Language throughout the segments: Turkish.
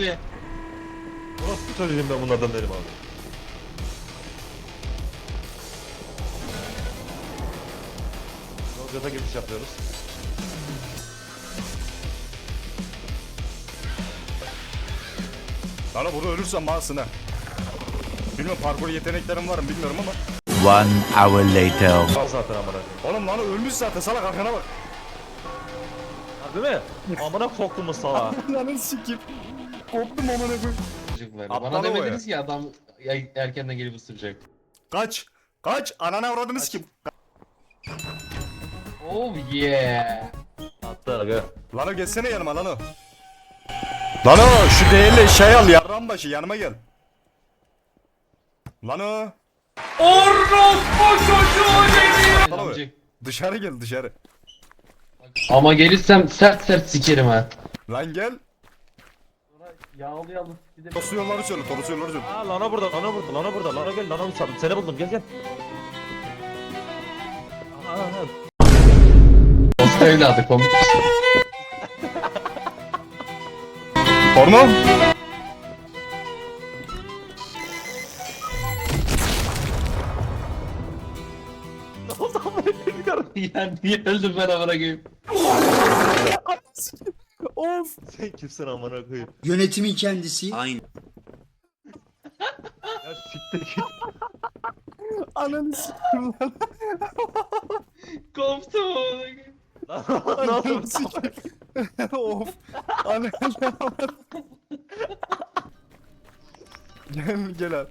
Be. Orası çocuğum ben bunlardan derim abi. Yolcata giriş yapıyoruz. Lan burada ölürsem bağırsın ha. Bilmiyorum parkur yeteneklerim var mı bilmiyorum ama. One hour later. Al zaten amına koyayım. Oğlum lan ölmüş zaten salak arkana bak. Ha, Değil mi? Amına soktuğumuz salağa. Lan sikip. Koptum amına koyayım. Çocuklar. Aptal Bana o demediniz ki adam ya- erkenden gelip ısıracak. Kaç. Kaç. Anana avradınız kim? Oh yeah. Attı aga. Lan o geçsene yanıma lan o. Lan o şu değerli şey al yarram başı yanıma gel. Lan o. Lan o. Amcık. Dışarı gel dışarı. Ama gelirsem sert sert sikerim ha. Lan gel. Yağlı yağlı sikerim. Tosu yolları söyle tosu yolları söyle. Aa lana burada, lana burada, lana burada, lana gel, lana uçalım. Seni buldum, gel gel. Dost evladı komik. Porno. ya niye öldüm ben amına koyayım? Of. Sen kimsin amına koyayım? Yönetimin kendisi. Aynı. Ya siktir git. Ananı sikim lan. Koptum koyayım. Ananı sikim. of. Ananı Gel gel abi.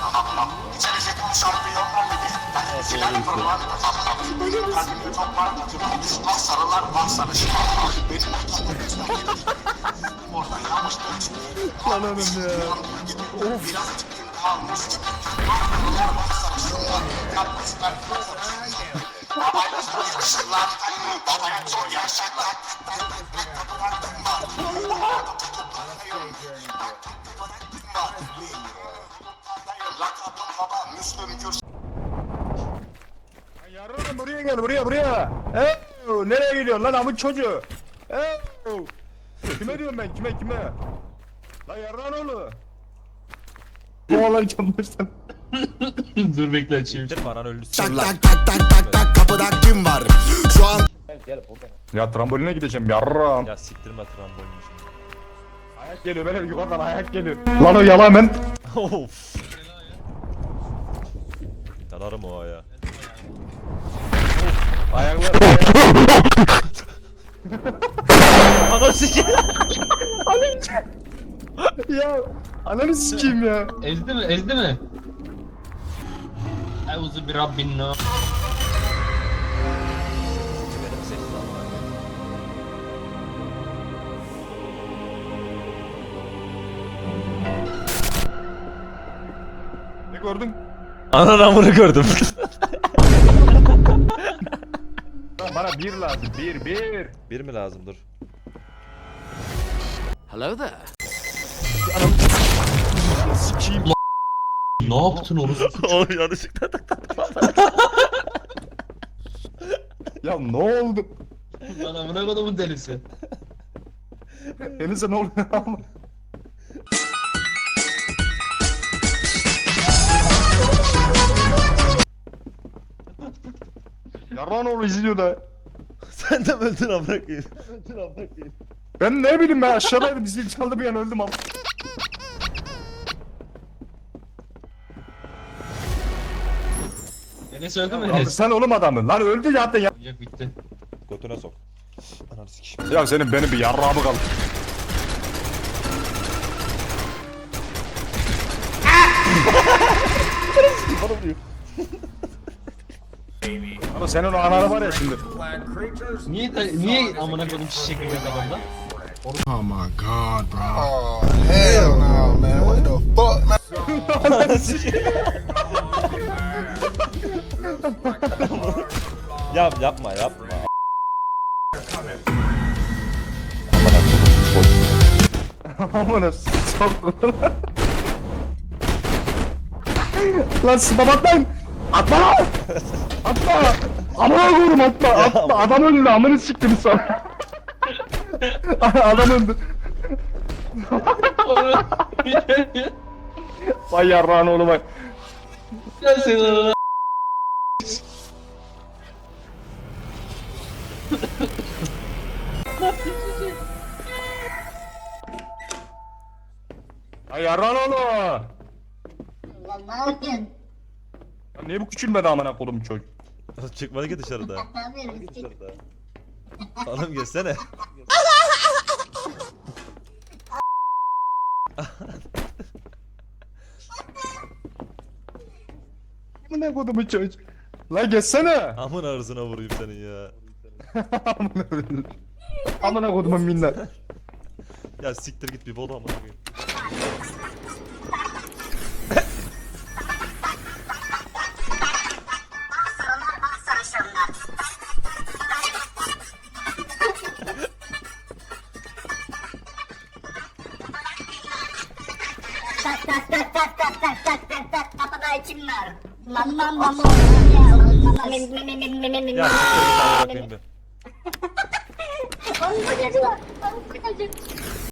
Lan oğlum ya. Yarın buraya gel buraya buraya. Hey, nereye gidiyorsun lan amın çocuğu? Hey, kime diyorum ben kime kime? Lan yarın oğlu. Bu olan çalıştın. Dur bekle açayım. Bitir paran öldü. Tak tak tak tak tak tak kapıda kim var? Şu an Gel gel buradan. Ya tramboline gideceğim yarram. Ya siktirme trambolini şimdi. Ayak geliyor böyle yukarıdan ayak geliyor. Lan o yalan ben. of. Yanarım o ya. Ayaklar. Ananı sikeyim. ya ananı sikeyim ya. Ezdi mi? Ezdi mi? Euzu bir Rabbin koyayım. Ne gördün? Anan amını gördüm. Lan Bana bir lazım bir bir. Bir mi lazım dur. Hello there. Sikeyim. Ne yaptın onu? Oğlum yanlışlıkla tak tak. Ya ne oldu? Lan amına kodumun delisi. Elinize ne oluyor ama? Yarran oğlu izliyor da. Sen de mi öldün amına koyayım? Ben ne bileyim ben aşağıdaydım zil çaldı bir an öldüm ama. Enes öldü mü Abi Enes? sen oğlum adamın lan öldü zaten ya. Yok bitti. Götüne sok. Ananı sikeyim. Ya senin benim bir yarrağımı kaldı. Ama senin o ananı var ya şimdi. Niye da, niye amına koydum çiçek gibi adamda? Oh my god, bro. Oh, hell no, man. What the fuck, man? Yap yapma yapma. Amına sokma. lan sıpabat lan. Amına koyayım atma. Atma. Adam öldü amını siktim sana. Adam öldü. Vay yarrağın oğlu vay. Ben seni Vay yarrağın oğlu. Lan ne yapıyorsun? Ya Niye bu küçülmedi amına koydum çocuk? Çıkmadı ki dışarıda. Ne? Dışarıda. Oğlum gelsene. Amına koydum çocuk. Lan geçsene. Amın ağrısına vurayım senin ya. Amına koydum. Amına koydum minnet. Ya siktir git bir bol amına koyayım. Tak tak tak tak tak tak tak tak tak kapıda kim var? Mama mama mama mim mim mim mim mim mim Ya siktir git amına koyayım bir. Oğlum bu çocuğu var. Oğlum bu çocuğu.